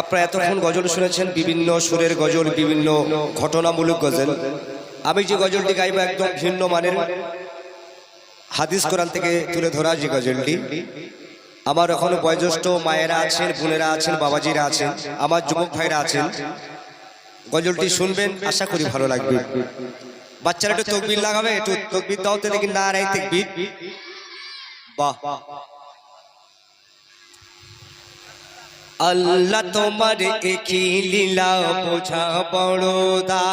আপনারা এতক্ষণ গজল শুনেছেন, বিভিন্ন সুরের গজল, বিভিন্ন ঘটনামূলক গজল। আমি যে গজলটি গাইব একদম ভিন্ন মানের। হাদিস কোরআন থেকে তুলে ধরা যে গজলটি। আমার এখনও বয়োজ্যেষ্ঠ মায়েরা আছেন, বোনেরা আছেন, বাবাজিরা আছেন, আমার যুবক ভাইরা আছেন। গজলটি শুনবেন, আশা করি ভালো লাগবে। বাচ্চারা একটু তকবির লাগাবে, একটু তকবির দাও তো দেখি না রাই তকবির। বাহ। আল্লাহ তোমার একই লীলা বোঝা বড়দা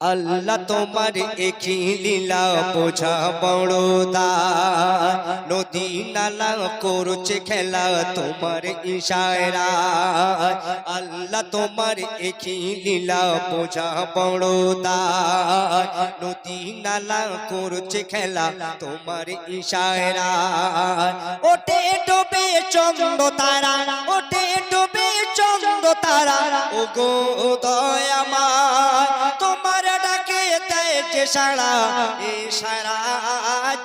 আল্লাহ তোমার একই লীলা বোঝা বড়দা নদী নালা করছে খেলা তোমার ইশারা। আল্লাহ তোমার একই লীলা বোঝা বড়দা নদী নালা করছে খেলা তোমার ইশারা। ওটে ডোবে চন্দ্র তারা ওটে ডোবে তারা ও গো দয়াময়, তোমার ডাকে দেয় সারা, এ সারা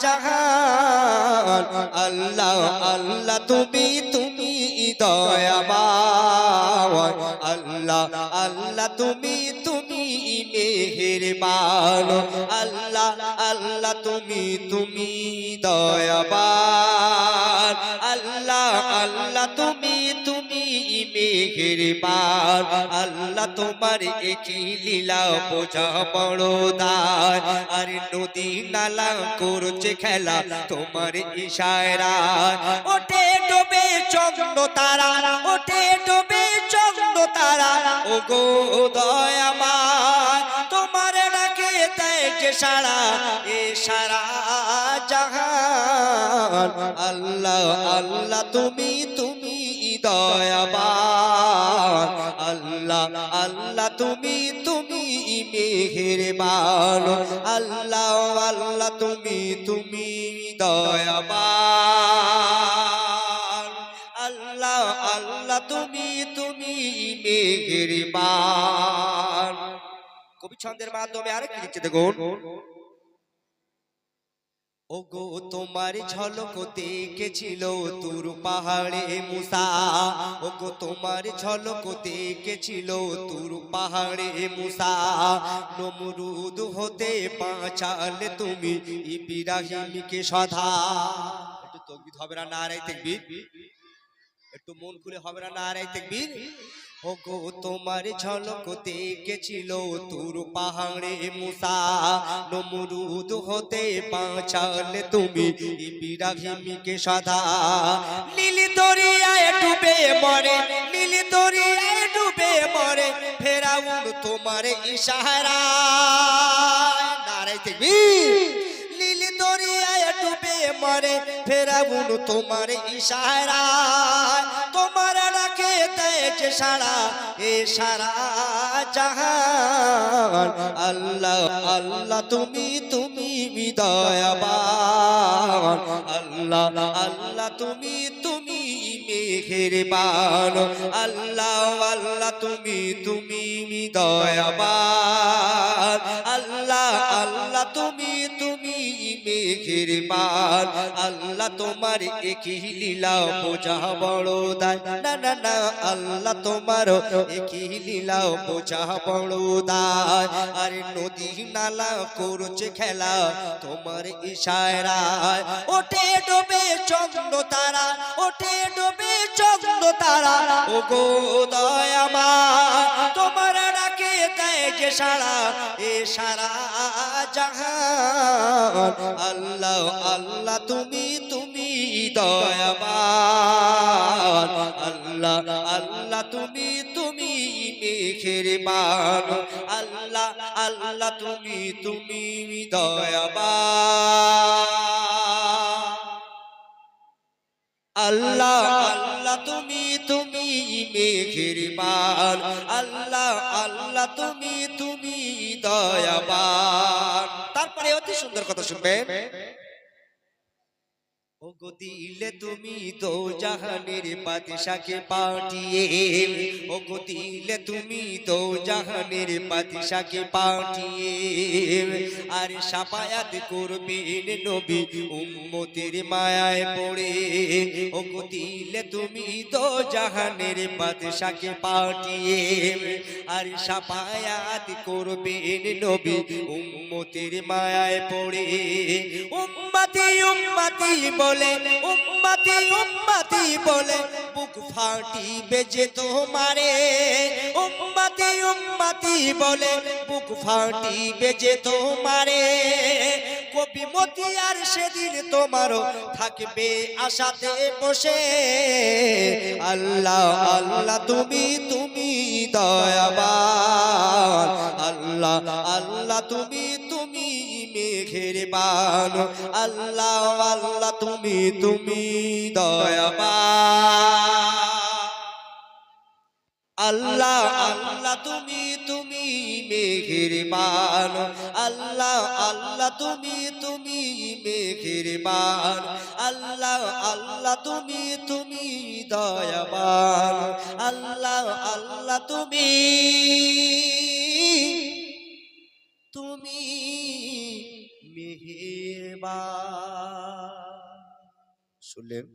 জাহান। আল্লাহ আল্লাহ, তুমি তুমি দয়াময়। আল্লাহ আল্লাহ, তুমি তুমি মেহেরবান। আল্লাহ আল্লাহ, তুমি তুমি দয়াবান। আল্লাহ আল্লাহ, তুমি তুমি মেহেরবান আল্লাহ তোমার একই লীলা বোঝা বড় দায়। আর নদী নালা করছে খেলা তোমার ইশারা। ওটে ডোবে চন্দ্র তারা ওটে ডোবে চন্দ্র তারা। ও গো দয়াময়, তোমার ডাকে দেয় যে সারা, এ সারা জাহান। আল্লাহ আল্লাহ তুমি তুমি দয়াবান। আল্লাহ আল্লাহ, তুমি তুমি মেহেরবান। আল্লাহ আল্লাহ, তুমি তুমি দয়াবান। আল্লাহ আল্লাহ, তুমি তুমি মেহেরবান। কবি ছন্দের মাধ্যমে আরেকটি লিখছে, দেখুন। ওগো, তোমার ঝলক দেখেছিল তুর পাহাড়ে মুসা। ওগো, তোমার ঝলক দেখেছিল তুর পাহাড়ে মুসা। নমরুদ হতে পাঁচালে তুমি ইবিরাহিমকে সধা একটু তকবির হবে না নারাই দেখবি একটু মন খুলে হবে না নারাই দেখবি ওগো, তোমার ঝলক দেখেছিল তুর পাহাড়ে মুসা। নমরুদ হতে বাঁচালে তুমি ইব্রাহিমকে সদা নীলি দরিয়ায় ডুবে মরে, নীলি দরিয়ায় ডুবে মরে ফেরাউন তোমার ইশারা নারাই দেখবি ডুবে মরে ফেরাউন তোমার ইশারা তোমার দেয় যে সারা, এ সারা জাহান। আল্লাহ আল্লাহ, তুমি তুমি বিদয়াবান। আল্লাহ আল্লাহ, তুমি তুমি মেহেরবান। আল্লাহ আল্লাহ, তুমি তুমি দয়াবান। আল্লাহ আল্লাহ, তুমি তুমি মেহেরবান। আল্লাহ, তোমার একই লীলা বোঝা বড় দায়। না না না, আল্লাহ, তোমার একই লীলা বোঝা বড় দায়। আর নদী নালা করছে খেলা তোমার ইশারায়। ওঠে ডোবে চন্দ্র তারা ওঠে ডোবে চন্দ্র তারা। ও গো দয়ামা, তোমার ডাকে দেয় যে সারা, এ সারা জাহান। আল্লাহ আল্লাহ, তুমি তুমি দয়াবান। আল্লাহ আল্লাহ, তুমি তুমি মেহেরবান আল্লাহ আল্লাহ, তুমি তুমি দয়াবান। আল্লাহ আল্লাহ। তুমি তুমি মেহেরবান আল্লাহ আল্লাহ তুমি তুমি দয়াবান। তারপরে অতি সুন্দর কথা শুনবেন। ওগো দিলে তুমি তো জাহানের বাদশাকে পাঠিয়ে ওগো দিলে তুমি তো জাহানের বাদশাকে পাঠিয়ে আর সাফায়াত করবেন নবী উম্মতের মায়ায় পড়ে ওগো দিলে তুমি তো জাহানের বাদশাকে পাঠিয়ে আর সাফায়াত করবেন নবী উম্মতের মায়ায় পড়ে উম্মতি উম্মতি বলে উম্মতি উম্মতি বলে, বুক ফাটিবে যে তোমারে। উম্মতি উম্মতি বলে, বুক ফাটিবে যে তোমারে। কবি মতি আর সেদিন তোমারও থাকবে আশাতে বসে। আল্লাহ আল্লাহ, তুমি তুমি দয়াবান। আল্লাহ আল্লাহ, তুমি তুমি মেঘের বান। আল্লাহ আল্লাহ, তুমি তুমি দয়াবান। আল্লাহ আল্লাহ, তুমি তুমি মেঘের বান আল্লাহ আল্লাহ, তুমি তুমি মেঘের বান আল্লাহ আল্লাহ, তুমি তুমি দয়াবান। আল্লাহ আল্লাহ, তুমি তুমি মেহেরবান শুনলেন?